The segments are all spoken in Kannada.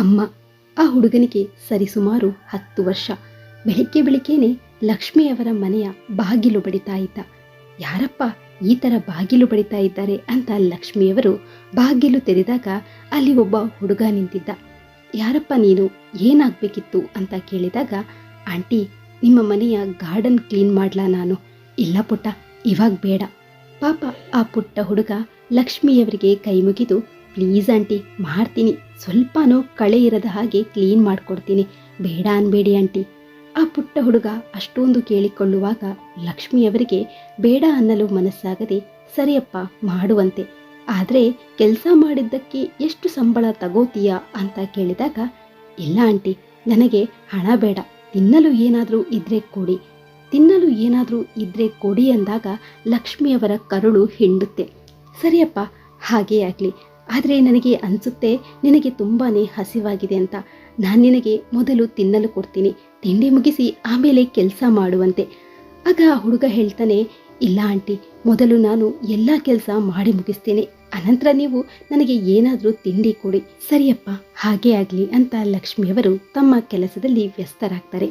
ಅಮ್ಮ, ಆ ಹುಡುಗನಿಗೆ ಸರಿಸುಮಾರು ಹತ್ತು ವರ್ಷ. ಬೆಳಿಗ್ಗೆ ಬೆಳಿಗ್ಗೆನೆ ಲಕ್ಷ್ಮಿಯವರ ಮನೆಯ ಬಾಗಿಲು ಬಡಿತಾ ಇದ್ದ. ಯಾರಪ್ಪ ಈ ಥರ ಬಾಗಿಲು ಬಡಿತಾ ಇದ್ದಾರೆ ಅಂತ ಲಕ್ಷ್ಮಿಯವರು ಬಾಗಿಲು ತೆರೆದಾಗ ಅಲ್ಲಿ ಒಬ್ಬ ಹುಡುಗ ನಿಂತಿದ್ದ. ಯಾರಪ್ಪ ನೀನು, ಏನಾಗಬೇಕಿತ್ತು ಅಂತ ಕೇಳಿದಾಗ, ಆಂಟಿ, ನಿಮ್ಮ ಮನೆಯ ಗಾರ್ಡನ್ ಕ್ಲೀನ್ ಮಾಡ್ಲಾ ನಾನು. ಇಲ್ಲ ಪುಟ್ಟ, ಇವಾಗ ಬೇಡ. ಪಾಪ ಆ ಪುಟ್ಟ ಹುಡುಗ ಲಕ್ಷ್ಮಿಯವರಿಗೆ ಕೈ ಮುಗಿದು ಪ್ಲೀಸ್ ಆಂಟಿ, ಮಾಡ್ತೀನಿ. ಸ್ವಲ್ಪನೂ ಕಳೆ ಇರದ ಹಾಗೆ ಕ್ಲೀನ್ ಮಾಡ್ಕೊಡ್ತೀನಿ. ಬೇಡ ಅನ್ಬೇಡಿ ಆಂಟಿ. ಆ ಪುಟ್ಟ ಹುಡುಗ ಅಷ್ಟೊಂದು ಕೇಳಿಕೊಳ್ಳುವಾಗ ಲಕ್ಷ್ಮಿಯವರಿಗೆ ಬೇಡ ಅನ್ನಲು ಮನಸ್ಸಾಗದೆ, ಸರಿಯಪ್ಪ, ಮಾಡುವಂತೆ. ಆದರೆ ಕೆಲಸ ಮಾಡಿದ್ದಕ್ಕೆ ಎಷ್ಟು ಸಂಬಳ ತಗೋತೀಯಾ ಅಂತ ಕೇಳಿದಾಗ, ಇಲ್ಲ ಆಂಟಿ, ನನಗೆ ಹಣ ಬೇಡ. ತಿನ್ನಲು ಏನಾದರೂ ಇದ್ರೆ ಕೊಡಿ. ತಿನ್ನಲು ಏನಾದರೂ ಇದ್ರೆ ಕೊಡಿ ಅಂದಾಗ ಲಕ್ಷ್ಮಿಯವರ ಕರುಳು ಹಿಂಡುತ್ತೆ. ಸರಿಯಪ್ಪ, ಹಾಗೇ ಆಗಲಿ. ಆದರೆ ನನಗೆ ಅನಿಸುತ್ತೆ ನಿನಗೆ ತುಂಬಾ ಹಸಿವಾಗಿದೆ ಅಂತ. ನಾನು ನಿನಗೆ ಮೊದಲು ತಿನ್ನಲು ಕೊಡ್ತೀನಿ. ತಿಂಡಿ ಮುಗಿಸಿ ಆಮೇಲೆ ಕೆಲಸ ಮಾಡುವಂತೆ. ಆಗ ಹುಡುಗ ಹೇಳ್ತಾನೆ, ಇಲ್ಲ ಆಂಟಿ, ಮೊದಲು ನಾನು ಎಲ್ಲ ಕೆಲಸ ಮಾಡಿ ಮುಗಿಸ್ತೀನಿ. ಅನಂತರ ನೀವು ನನಗೆ ಏನಾದರೂ ತಿಂಡಿ ಕೊಡಿ. ಸರಿಯಪ್ಪ, ಹಾಗೇ ಆಗಲಿ, ಅಂತ ಲಕ್ಷ್ಮಿಯವರು ತಮ್ಮ ಕೆಲಸದಲ್ಲಿ ವ್ಯಸ್ತರಾಗ್ತಾರೆ.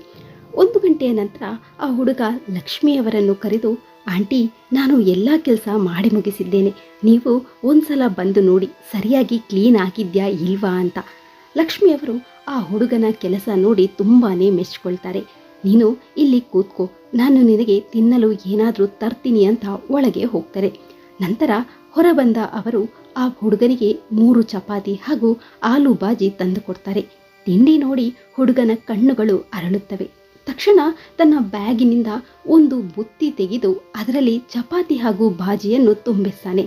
ಒಂದು ಗಂಟೆಯ ನಂತರ ಆ ಹುಡುಗ ಲಕ್ಷ್ಮಿಯವರನ್ನು ಕರೆದು ಆಂಟಿ, ನಾನು ಎಲ್ಲ ಕೆಲಸ ಮಾಡಿ ಮುಗಿಸಿದ್ದೇನೆ. ನೀವು ಒಂದ್ಸಲ ಬಂದು ನೋಡಿ, ಸರಿಯಾಗಿ ಕ್ಲೀನ್ ಆಗಿದ್ಯಾ ಇಲ್ವಾ ಅಂತ. ಲಕ್ಷ್ಮಿಯವರು ಆ ಹುಡುಗನ ಕೆಲಸ ನೋಡಿ ತುಂಬಾನೇ ಮೆಚ್ಕೊಳ್ತಾರೆ. ನೀನು ಇಲ್ಲಿ ಕೂತ್ಕೋ, ನಾನು ನಿನಗೆ ತಿನ್ನಲು ಏನಾದರೂ ತರ್ತೀನಿ ಅಂತ ಒಳಗೆ ಹೋಗ್ತಾರೆ. ನಂತರ ಹೊರಬಂದ ಅವರು ಆ ಹುಡುಗನಿಗೆ ಮೂರು ಚಪಾತಿ ಹಾಗೂ ಆಲೂ ಬಾಜಿ ತಂದುಕೊಡ್ತಾರೆ ತಿಂಡಿ ನೋಡಿ ಹುಡುಗನ ಕಣ್ಣುಗಳು ಅರಳುತ್ತವೆ. ತಕ್ಷಣ ತನ್ನ ಬ್ಯಾಗಿನಿಂದ ಒಂದು ಬುತ್ತಿ ತೆಗೆದು ಅದರಲ್ಲಿ ಚಪಾತಿ ಹಾಗೂ ಬಾಜಿಯನ್ನು ತುಂಬಿಸ್ತಾನೆ.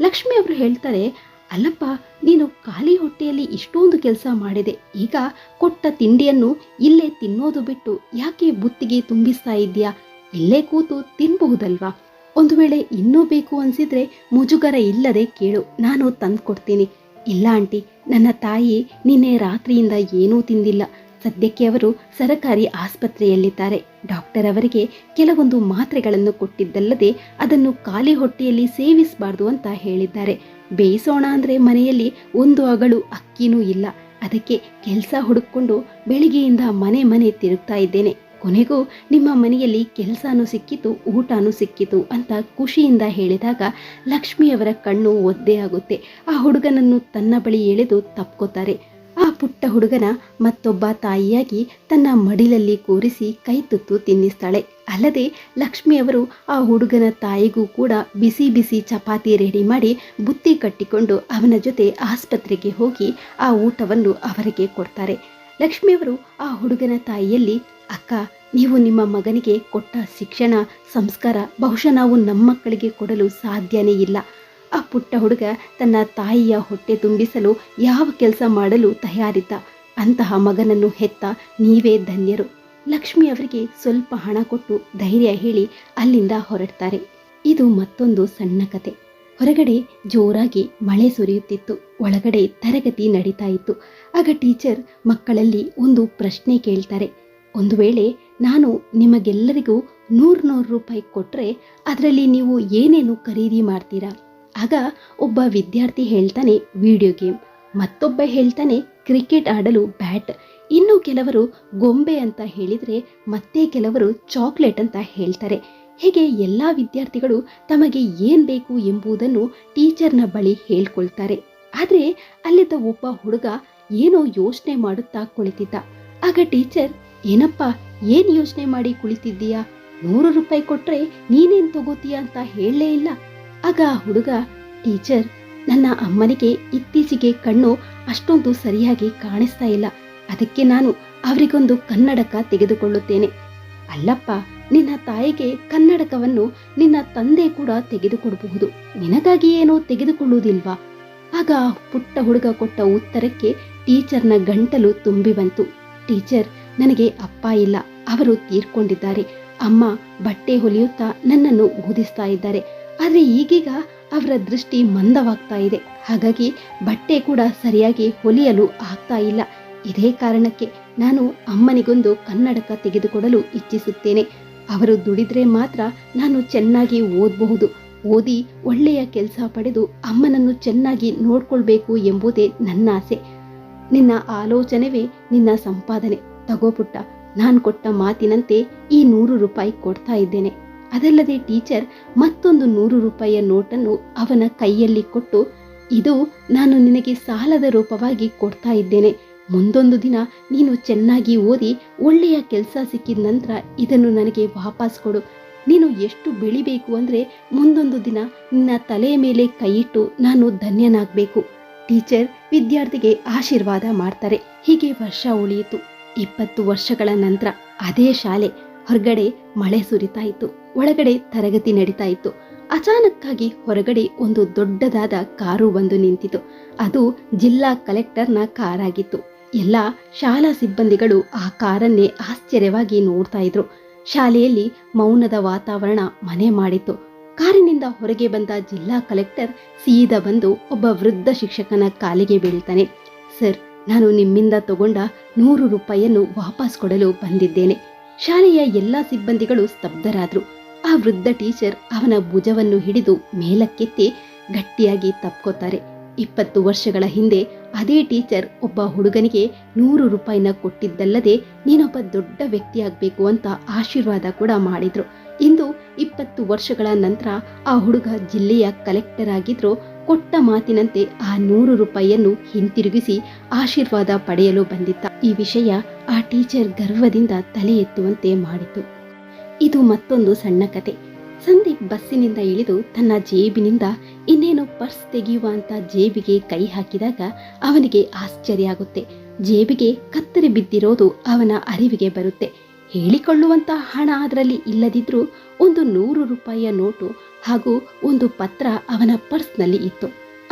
ಲಕ್ಷ್ಮಿ ಅವರು ಹೇಳ್ತಾರೆ, ಅಲ್ಲಪ್ಪ, ನೀನು ಖಾಲಿ ಹೊಟ್ಟೆಯಲ್ಲಿ ಇಷ್ಟೊಂದು ಕೆಲಸ ಮಾಡಿದೆ. ಈಗ ಕೊಟ್ಟ ತಿಂಡಿಯನ್ನು ಇಲ್ಲೇ ತಿನ್ನೋದು ಬಿಟ್ಟು ಯಾಕೆ ಬುತ್ತಿಗೆ ತುಂಬಿಸ್ತಾ ಇದ್ದೀಯಾ? ಇಲ್ಲೇ ಕೂತು ತಿನ್ಬಹುದಲ್ವಾ? ಒಂದು ವೇಳೆ ಇನ್ನೂ ಬೇಕು ಅನ್ಸಿದ್ರೆ ಮುಜುಗರ ಇಲ್ಲದೆ ಕೇಳು, ನಾನು ತಂದ್ಕೊಡ್ತೀನಿ. ಇಲ್ಲ ಆಂಟಿ, ನನ್ನ ತಾಯಿ ನಿನ್ನೆ ರಾತ್ರಿಯಿಂದ ಏನೂ ತಿಂದಿಲ್ಲ. ಸದ್ಯಕ್ಕೆ ಅವರು ಸರಕಾರಿ ಆಸ್ಪತ್ರೆಯಲ್ಲಿದ್ದಾರೆ. ಡಾಕ್ಟರ್ ಅವರಿಗೆ ಕೆಲವೊಂದು ಮಾತ್ರೆಗಳನ್ನು ಕೊಟ್ಟಿದ್ದಲ್ಲದೆ ಅದನ್ನು ಖಾಲಿ ಹೊಟ್ಟೆಯಲ್ಲಿ ಸೇವಿಸಬಾರ್ದು ಅಂತ ಹೇಳಿದ್ದಾರೆ. ಬೇಯಿಸೋಣ ಅಂದರೆ ಮನೆಯಲ್ಲಿ ಒಂದು ಅಗಳು ಅಕ್ಕಿನೂ ಇಲ್ಲ. ಅದಕ್ಕೆ ಕೆಲಸ ಹುಡುಕೊಂಡು ಬೆಳಿಗ್ಗೆಯಿಂದ ಮನೆ ಮನೆ ತಿರುಗ್ತಾ ಇದ್ದೇನೆ. ಕೊನೆಗೂ ನಿಮ್ಮ ಮನೆಯಲ್ಲಿ ಕೆಲಸನೂ ಸಿಕ್ಕಿತು, ಊಟನೂ ಸಿಕ್ಕಿತು ಅಂತ ಖುಷಿಯಿಂದ ಹೇಳಿದಾಗ ಲಕ್ಷ್ಮಿಯವರ ಕಣ್ಣು ಒದ್ದೆ ಆಗುತ್ತೆ. ಆ ಹುಡುಗನನ್ನು ತನ್ನ ಬಳಿ ಎಳೆದು ತಪ್ಕೋತಾರೆ. ಆ ಪುಟ್ಟ ಹುಡುಗನ ಮತ್ತೊಬ್ಬ ತಾಯಿಯಾಗಿ ತನ್ನ ಮಡಿಲಲ್ಲಿ ಕೂರಿಸಿ ಕೈ ತುತ್ತು ತಿನ್ನಿಸ್ತಾಳೆ. ಅಲ್ಲದೆ ಲಕ್ಷ್ಮಿಯವರು ಆ ಹುಡುಗನ ತಾಯಿಗೂ ಕೂಡ ಬಿಸಿ ಬಿಸಿ ಚಪಾತಿ ರೆಡಿ ಮಾಡಿ ಬುತ್ತಿ ಕಟ್ಟಿಕೊಂಡು ಅವನ ಜೊತೆ ಆಸ್ಪತ್ರೆಗೆ ಹೋಗಿ ಆ ಊಟವನ್ನು ಅವರಿಗೆ ಕೊಡ್ತಾರೆ. ಲಕ್ಷ್ಮಿಯವರು ಆ ಹುಡುಗನ ತಾಯಿಯಲ್ಲಿ, ಅಕ್ಕ, ನೀವು ನಿಮ್ಮ ಮಗನಿಗೆ ಕೊಟ್ಟ ಶಿಕ್ಷಣ, ಸಂಸ್ಕಾರ ಬಹುಶಃ ನಾವು ನಮ್ಮ ಮಕ್ಕಳಿಗೆ ಕೊಡಲು ಸಾಧ್ಯನೇ ಇಲ್ಲ. ಆ ಪುಟ್ಟ ಹುಡುಗ ತನ್ನ ತಾಯಿಯ ಹೊಟ್ಟೆ ತುಂಬಿಸಲು ಯಾವ ಕೆಲಸ ಮಾಡಲು ತಯಾರಿದ್ದ. ಅಂತಹ ಮಗನನ್ನು ಹೆತ್ತ ನೀವೇ ಧನ್ಯರು. ಲಕ್ಷ್ಮಿ ಅವರಿಗೆ ಸ್ವಲ್ಪ ಹಣ ಕೊಟ್ಟು ಧೈರ್ಯ ಹೇಳಿ ಅಲ್ಲಿಂದ ಹೊರಡ್ತಾರೆ. ಇದು ಮತ್ತೊಂದು ಸಣ್ಣ ಕತೆ. ಹೊರಗಡೆ ಜೋರಾಗಿ ಮಳೆ ಸುರಿಯುತ್ತಿತ್ತು. ಒಳಗಡೆ ತರಗತಿ ನಡೀತಾ ಇತ್ತು. ಆಗ ಟೀಚರ್ ಮಕ್ಕಳಲ್ಲಿ ಒಂದು ಪ್ರಶ್ನೆ ಕೇಳ್ತಾರೆ. ಒಂದು ವೇಳೆ ನಾನು ನಿಮಗೆಲ್ಲರಿಗೂ ನೂರು ನೂರು ರೂಪಾಯಿ ಕೊಟ್ಟರೆ ಅದರಲ್ಲಿ ನೀವು ಏನೇನು ಖರೀದಿ ಮಾಡ್ತೀರಾ? ಆಗ ಒಬ್ಬ ವಿದ್ಯಾರ್ಥಿ ಹೇಳ್ತಾನೆ ವಿಡಿಯೋ ಗೇಮ್ ಮತ್ತೊಬ್ಬ ಹೇಳ್ತಾನೆ ಕ್ರಿಕೆಟ್ ಆಡಲು ಬ್ಯಾಟ್ ಇನ್ನು ಕೆಲವರು ಗೊಂಬೆ ಅಂತ ಹೇಳಿದರೆ ಮತ್ತೆ ಕೆಲವರು ಚಾಕ್ಲೇಟ್ ಅಂತ ಹೇಳ್ತಾರೆ. ಹೀಗೆ ಎಲ್ಲ ವಿದ್ಯಾರ್ಥಿಗಳು ತಮಗೆ ಏನು ಬೇಕು ಎಂಬುದನ್ನು ಟೀಚರ್ನ ಬಳಿ ಹೇಳ್ಕೊಳ್ತಾರೆ. ಆದರೆ ಅಲ್ಲಿದ್ದ ಒಬ್ಬ ಹುಡುಗ ಏನೋ ಯೋಚನೆ ಮಾಡುತ್ತಾ ಕುಳಿತಿದ್ದ. ಆಗ ಟೀಚರ್ ಏನಪ್ಪ, ಏನು ಯೋಚನೆ ಮಾಡಿ ಕುಳಿತಿದ್ದೀಯಾ? ನೂರು ರೂಪಾಯಿ ಕೊಟ್ಟರೆ ನೀನೇನ್ ತಗೋತೀಯ ಅಂತ ಹೇಳಲೇ ಇಲ್ಲ. ಆಗ ಹುಡುಗ, ಟೀಚರ್, ನನ್ನ ಅಮ್ಮನಿಗೆ ಇತ್ತೀಚೆಗೆ ಕಣ್ಣು ಅಷ್ಟೊಂದು ಸರಿಯಾಗಿ ಕಾಣಿಸ್ತಾ ಇಲ್ಲ. ಅದಕ್ಕೆ ನಾನು ಅವರಿಗೊಂದು ಕನ್ನಡಕ ತೆಗೆದುಕೊಳ್ಳುತ್ತೇನೆ. ಅಲ್ಲಪ್ಪ, ನಿನ್ನ ತಾಯಿಗೆ ಕನ್ನಡಕವನ್ನು ನಿನ್ನ ತಂದೆ ಕೂಡ ತೆಗೆದುಕೊಡಬಹುದು. ನಿನಗಾಗಿ ಏನೋ ತೆಗೆದುಕೊಳ್ಳುವುದಿಲ್ವಾ? ಆಗ ಪುಟ್ಟ ಹುಡುಗ ಕೊಟ್ಟ ಉತ್ತರಕ್ಕೆ ಟೀಚರ್ನ ಗಂಟಲು ತುಂಬಿ ಬಂತು. ಟೀಚರ್, ನನಗೆ ಅಪ್ಪ ಇಲ್ಲ. ಅವರು ತೀರ್ಕೊಂಡಿದ್ದಾರೆ. ಅಮ್ಮ ಬಟ್ಟೆ ಹೊಲಿಯುತ್ತಾ ನನ್ನನ್ನು ಓದಿಸ್ತಾ ಇದ್ದಾರೆ. ಆದರೆ ಈಗೀಗ ಅವರ ದೃಷ್ಟಿ ಮಂದವಾಗ್ತಾ ಇದೆ. ಹಾಗಾಗಿ ಬಟ್ಟೆ ಕೂಡ ಸರಿಯಾಗಿ ಹೊಲಿಯಲು ಆಗ್ತಾ ಇಲ್ಲ. ಇದೇ ಕಾರಣಕ್ಕೆ ನಾನು ಅಮ್ಮನಿಗೊಂದು ಕನ್ನಡಕ ತೆಗೆದುಕೊಡಲು ಇಚ್ಛಿಸುತ್ತೇನೆ. ಅವರು ದುಡಿದ್ರೆ ಮಾತ್ರ ನಾನು ಚೆನ್ನಾಗಿ ಓದಬಹುದು. ಓದಿ ಒಳ್ಳೆಯ ಕೆಲಸ ಪಡೆದು ಅಮ್ಮನನ್ನು ಚೆನ್ನಾಗಿ ನೋಡ್ಕೊಳ್ಬೇಕು ಎಂಬುದೇ ನನ್ನ ಆಸೆ. ನಿನ್ನ ಆಲೋಚನೆವೇ ನಿನ್ನ ಸಂಪಾದನೆ. ತಗೋಪುಟ್ಟ ನಾನು ಕೊಟ್ಟ ಮಾತಿನಂತೆ ಈ ನೂರು ರೂಪಾಯಿ ಕೊಡ್ತಾ ಇದ್ದೇನೆ. ಅದಲ್ಲದೆ ಟೀಚರ್ ಮತ್ತೊಂದು ನೂರು ರೂಪಾಯಿಯ ನೋಟನ್ನು ಅವನ ಕೈಯಲ್ಲಿ ಕೊಟ್ಟು, ಇದು ನಾನು ನಿನಗೆ ಸಾಲದ ರೂಪವಾಗಿ ಕೊಡ್ತಾ ಇದ್ದೇನೆ. ಮುಂದೊಂದು ದಿನ ನೀನು ಚೆನ್ನಾಗಿ ಓದಿ ಒಳ್ಳೆಯ ಕೆಲಸ ಸಿಕ್ಕಿದ ನಂತರ ಇದನ್ನು ನನಗೆ ವಾಪಸ್ ಕೊಡು. ನೀನು ಎಷ್ಟು ಬೆಳಿಬೇಕು ಅಂದರೆ ಮುಂದೊಂದು ದಿನ ನಿನ್ನ ತಲೆಯ ಮೇಲೆ ಕೈಯಿಟ್ಟು ನಾನು ಧನ್ಯನಾಗಬೇಕು. ಟೀಚರ್ ವಿದ್ಯಾರ್ಥಿಗೆ ಆಶೀರ್ವಾದ ಮಾಡ್ತಾರೆ. ಹೀಗೆ ವರ್ಷ ಉಳಿಯಿತು. ಇಪ್ಪತ್ತು ವರ್ಷಗಳ ನಂತರ ಅದೇ ಶಾಲೆ ಹೊರಗಡೆ ಮಳೆ ಸುರಿತಾ ಇತ್ತು. ಒಳಗಡೆ ತರಗತಿ ನಡೀತಾ ಇತ್ತು. ಅಚಾನಕ್ಕಾಗಿ ಹೊರಗಡೆ ಒಂದು ದೊಡ್ಡದಾದ ಕಾರು ಬಂದು ನಿಂತಿತು. ಅದು ಜಿಲ್ಲಾ ಕಲೆಕ್ಟರ್ನ ಕಾರಾಗಿತ್ತು. ಎಲ್ಲ ಶಾಲಾ ಸಿಬ್ಬಂದಿಗಳು ಆ ಕಾರನ್ನೇ ಆಶ್ಚರ್ಯವಾಗಿ ನೋಡ್ತಾ ಇದ್ರು. ಶಾಲೆಯಲ್ಲಿ ಮೌನದ ವಾತಾವರಣ ಮನೆ ಮಾಡಿತ್ತು. ಕಾರಿನಿಂದ ಹೊರಗೆ ಬಂದ ಜಿಲ್ಲಾ ಕಲೆಕ್ಟರ್ ಸೀದಾ ಬಂದು ಒಬ್ಬ ವೃದ್ಧ ಶಿಕ್ಷಕನ ಕಾಲಿಗೆ ಬೀಳ್ತಾನೆ. ಸರ್, ನಾನು ನಿಮ್ಮಿಂದ ತಗೊಂಡ ನೂರು ರೂಪಾಯಿಯನ್ನು ವಾಪಸ್ ಕೊಡಲು ಬಂದಿದ್ದೇನೆ. ಶಾಲೆಯ ಎಲ್ಲ ಸಿಬ್ಬಂದಿಗಳು ಸ್ತಬ್ಧರಾದ್ರು. ಆ ವೃದ್ಧ ಟೀಚರ್ ಅವನ ಭುಜವನ್ನು ಹಿಡಿದು ಮೇಲಕ್ಕೆತ್ತಿ ಗಟ್ಟಿಯಾಗಿ ತಪ್ಕೋತಾರೆ. ಇಪ್ಪತ್ತು ವರ್ಷಗಳ ಹಿಂದೆ ಅದೇ ಟೀಚರ್ ಒಬ್ಬ ಹುಡುಗನಿಗೆ ನೂರು ರೂಪಾಯಿನ ಕೊಟ್ಟಿದ್ದಲ್ಲದೆ ನೀನೊಬ್ಬ ದೊಡ್ಡ ವ್ಯಕ್ತಿಯಾಗಬೇಕು ಅಂತ ಆಶೀರ್ವಾದ ಕೂಡ ಮಾಡಿದ್ರು. ಇಂದು ಇಪ್ಪತ್ತು ವರ್ಷಗಳ ನಂತರ ಆ ಹುಡುಗ ಜಿಲ್ಲೆಯ ಕಲೆಕ್ಟರ್ ಆಗಿದ್ರು ಕೊಟ್ಟ ಮಾತಿನಂತೆ ಆ ನೂರು ರೂಪಾಯಿಯನ್ನು ಹಿಂತಿರುಗಿಸಿ ಆಶೀರ್ವಾದ ಪಡೆಯಲು ಬಂದಿತ್ತ ಈ ವಿಷಯ ಆ ಟೀಚರ್ ಗರ್ವದಿಂದ ತಲೆ ಎತ್ತುವಂತೆ ಮಾಡಿತು. ಇದು ಮತ್ತೊಂದು ಸಣ್ಣ ಕತೆ. ಸಂದೀಪ್ ಬಸ್ಸಿನಿಂದ ಇಳಿದು ತನ್ನ ಜೇಬಿನಿಂದ ಇನ್ನೇನು ಪರ್ಸ್ ತೆಗೆಯುವ ಅಂತ ಜೇಬಿಗೆ ಕೈ ಹಾಕಿದಾಗ ಅವನಿಗೆ ಆಶ್ಚರ್ಯ ಆಗುತ್ತೆ. ಜೇಬಿಗೆ ಕತ್ತರಿ ಬಿದ್ದಿರೋದು ಅವನ ಅರಿವಿಗೆ ಬರುತ್ತೆ. ಹೇಳಿಕೊಳ್ಳುವಂತ ಹಣ ಅದರಲ್ಲಿ ಇಲ್ಲದಿದ್ರೂ ಒಂದು ನೂರು ರೂಪಾಯಿಯ ನೋಟು ಹಾಗೂ ಒಂದು ಪತ್ರ ಅವನ ಪರ್ಸ್ನಲ್ಲಿ ಇತ್ತು.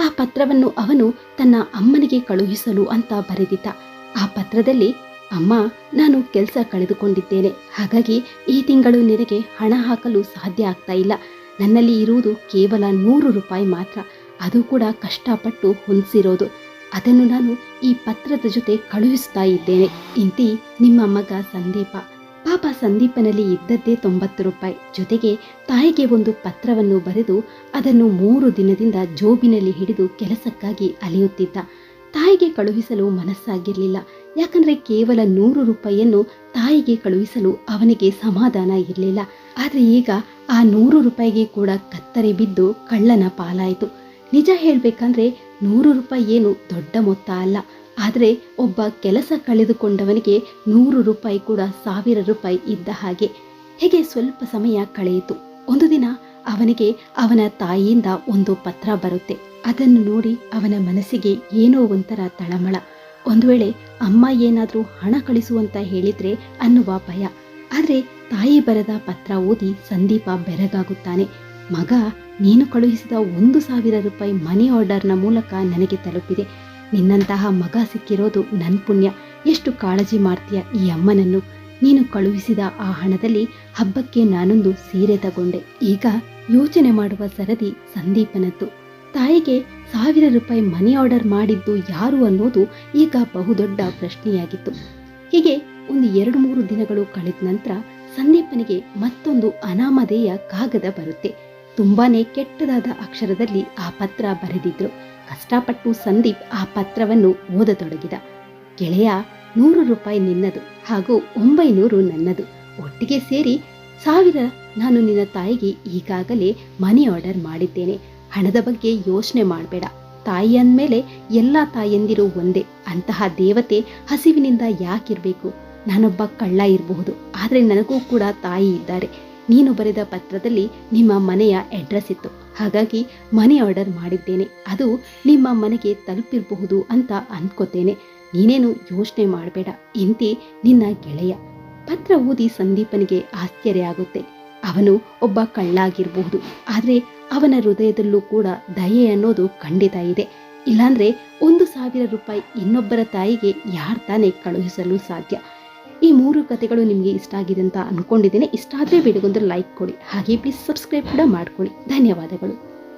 ಆ ಪತ್ರವನ್ನು ಅವನು ತನ್ನ ಅಮ್ಮನಿಗೆ ಕಳುಹಿಸಲು ಅಂತ ಬರೆದಿದ್ದ. ಆ ಪತ್ರದಲ್ಲಿ ಅಮ್ಮ, ನಾನು ಕೆಲಸ ಕಳೆದುಕೊಂಡಿದ್ದೇನೆ. ಹಾಗಾಗಿ ಈ ತಿಂಗಳು ನಿನಗೆ ಹಣ ಹಾಕಲು ಸಾಧ್ಯ ಆಗ್ತಾ ಇಲ್ಲ. ನನ್ನಲ್ಲಿ ಇರುವುದು ಕೇವಲ ನೂರು ರೂಪಾಯಿ ಮಾತ್ರ. ಅದು ಕೂಡ ಕಷ್ಟಪಟ್ಟು ಹೊಂದಿಸಿರೋದು. ಅದನ್ನು ನಾನು ಈ ಪತ್ರದ ಜೊತೆ ಕಳುಹಿಸ್ತಾ ಇದ್ದೇನೆ. ಇಂತಿ ನಿಮ್ಮ ಮಗ ಸಂದೀಪ. ಪಾಪ ಸಂದೀಪನಲ್ಲಿ ಇದ್ದದ್ದೇ ತೊಂಬತ್ತು ರೂಪಾಯಿ. ಜೊತೆಗೆ ತಾಯಿಗೆ ಒಂದು ಪತ್ರವನ್ನು ಬರೆದು ಅದನ್ನು ಮೂರು ದಿನದಿಂದ ಜೋಬಿನಲ್ಲಿ ಹಿಡಿದು ಕೆಲಸಕ್ಕಾಗಿ ಅಲೆಯುತ್ತಿದ್ದ. ತಾಯಿಗೆ ಕಳುಹಿಸಲು ಮನಸ್ಸಾಗಿರಲಿಲ್ಲ. ಯಾಕಂದ್ರೆ ಕೇವಲ ನೂರು ರೂಪಾಯಿಯನ್ನು ತಾಯಿಗೆ ಕಳುಹಿಸಲು ಅವನಿಗೆ ಸಮಾಧಾನ ಇರಲಿಲ್ಲ. ಆದರೆ ಈಗ ಆ ನೂರು ರೂಪಾಯಿಗೆ ಕೂಡ ಕತ್ತರಿ ಬಿದ್ದು ಕಳ್ಳನ ಪಾಲಾಯಿತು. ನಿಜ ಹೇಳ್ಬೇಕಂದ್ರೆ ನೂರು ರೂಪಾಯಿ ಏನು ದೊಡ್ಡ ಮೊತ್ತ ಅಲ್ಲ. ಆದರೆ ಒಬ್ಬ ಕೆಲಸ ಕಳೆದುಕೊಂಡವನಿಗೆ ನೂರು ರೂಪಾಯಿ ಕೂಡ ಸಾವಿರ ರೂಪಾಯಿ ಇದ್ದ ಹಾಗೆ. ಹೇಗೆ ಸ್ವಲ್ಪ ಸಮಯ ಕಳೆಯಿತು. ಒಂದು ದಿನ ಅವನಿಗೆ ಅವನ ತಾಯಿಯಿಂದ ಒಂದು ಪತ್ರ ಬರುತ್ತೆ. ಅದನ್ನು ನೋಡಿ ಅವನ ಮನಸ್ಸಿಗೆ ಏನೋ ಒಂಥರ ತಳಮಳ. ಒಂದು ವೇಳೆ ಅಮ್ಮ ಏನಾದರೂ ಹಣ ಕಳಿಸುವಂತ ಹೇಳಿದ್ರೆ ಅನ್ನುವ ಭಯ. ಆದರೆ ತಾಯಿ ಬರೆದ ಪತ್ರ ಓದಿ ಸಂದೀಪ ಬೆರಗಾಗುತ್ತಾನೆ. ಮಗ, ನೀನು ಕಳುಹಿಸಿದ ಒಂದು ಸಾವಿರ ರೂಪಾಯಿ ಮನಿ ಆರ್ಡರ್ನ ಮೂಲಕ ನನಗೆ ತಲುಪಿದೆ. ನಿನ್ನಂತಹ ಮಗ ಸಿಕ್ಕಿರೋದು ನನ್ನ ಪುಣ್ಯ. ಎಷ್ಟು ಕಾಳಜಿ ಮಾಡ್ತೀಯ ಈ ಅಮ್ಮನನ್ನು? ನೀನು ಕಳುಹಿಸಿದ ಆ ಹಣದಲ್ಲಿ ಹಬ್ಬಕ್ಕೆ ನಾನೊಂದು ಸೀರೆ ತಗೊಂಡೆ. ಈಗ ಯೋಚನೆ ಮಾಡುವ ಸರದಿ ಸಂದೀಪನದ್ದು. ತಾಯಿಗೆ ಸಾವಿರ ರೂಪಾಯಿ ಮನಿ ಆರ್ಡರ್ ಮಾಡಿದ್ದು ಯಾರು ಅನ್ನೋದು ಈಗ ಬಹುದೊಡ್ಡ ಪ್ರಶ್ನೆಯಾಗಿತ್ತು. ಹೀಗೆ ಒಂದು ಎರಡು ಮೂರು ದಿನಗಳು ಕಳೆದ ನಂತರ ಸಂದೀಪನಿಗೆ ಮತ್ತೊಂದು ಅನಾಮಧೇಯ ಕಾಗದ ಬರುತ್ತೆ. ತುಂಬಾನೇ ಕೆಟ್ಟದಾದ ಅಕ್ಷರದಲ್ಲಿ ಆ ಪತ್ರ ಬರೆದಿದ್ರು. ಕಷ್ಟಪಟ್ಟು ಸಂದೀಪ್ ಆ ಪತ್ರವನ್ನು ಓದತೊಡಗಿದ. ಗೆಳೆಯ ನೂರು ರೂಪಾಯಿ ನಿನ್ನದು ಹಾಗೂ ಒಂಬೈನೂರು ನನ್ನದು. ಒಟ್ಟಿಗೆ ಸೇರಿ ಸಾವಿರ ನಾನು ನಿನ್ನ ತಾಯಿಗೆ ಈಗಾಗಲೇ ಮನಿ ಆರ್ಡರ್ ಮಾಡಿದ್ದೇನೆ. ಹಣದ ಬಗ್ಗೆ ಯೋಚನೆ ಮಾಡಬೇಡ. ತಾಯಿ ಅಂದಮೇಲೆ ಎಲ್ಲ ತಾಯಂದಿರು ಒಂದೇ. ಅಂತಹ ದೇವತೆ ಹಸಿವಿನಿಂದ ಯಾಕಿರಬೇಕು? ನಾನೊಬ್ಬ ಕಳ್ಳ ಇರಬಹುದು. ಆದರೆ ನನಗೂ ಕೂಡ ತಾಯಿ ಇದ್ದಾರೆ. ನೀನು ಬರೆದ ಪತ್ರದಲ್ಲಿ ನಿಮ್ಮ ಮನೆಯ ಅಡ್ರೆಸ್ ಇತ್ತು. ಹಾಗಾಗಿ ಮನೆ ಆರ್ಡರ್ ಮಾಡಿದ್ದೇನೆ. ಅದು ನಿಮ್ಮ ಮನೆಗೆ ತಲುಪಿರಬಹುದು ಅಂತ ಅಂದ್ಕೋತೇನೆ. ನೀನೇನು ಯೋಚನೆ ಮಾಡಬೇಡ. ಇಂತಿ ನಿನ್ನ ಗೆಳೆಯ. ಪತ್ರ ಓದಿ ಸಂದೀಪನಿಗೆ ಆಶ್ಚರ್ಯ ಆಗುತ್ತೆ. ಅವನು ಒಬ್ಬ ಕಳ್ಳಾಗಿರಬಹುದು. ಆದರೆ ಅವನ ಹೃದಯದಲ್ಲೂ ಕೂಡ ದಯೆ ಅನ್ನೋದು ಖಂಡಿತ ಇದೆ. ಇಲ್ಲಾಂದ್ರೆ ಒಂದು ಸಾವಿರ ರೂಪಾಯಿ ಇನ್ನೊಬ್ಬರ ತಾಯಿಗೆ ಯಾರು ತಾನೇ ಕಳುಹಿಸಲು ಸಾಧ್ಯ? ಈ ಮೂರು ಕಥೆಗಳು ನಿಮಗೆ ಇಷ್ಟ ಆಗಿದೆ ಅಂತ ಅಂದ್ಕೊಂಡಿದ್ದೀನಿ ಇಷ್ಟ ಆದರೆ ವಿಡಿಯೋಗೊಂದು ಲೈಕ್ ಕೊಡಿ. ಹಾಗೆ ಪ್ಲೀಸ್ ಸಬ್ಸ್ಕ್ರೈಬ್ ಕೂಡ ಮಾಡ್ಕೊಳ್ಳಿ. ಧನ್ಯವಾದಗಳು.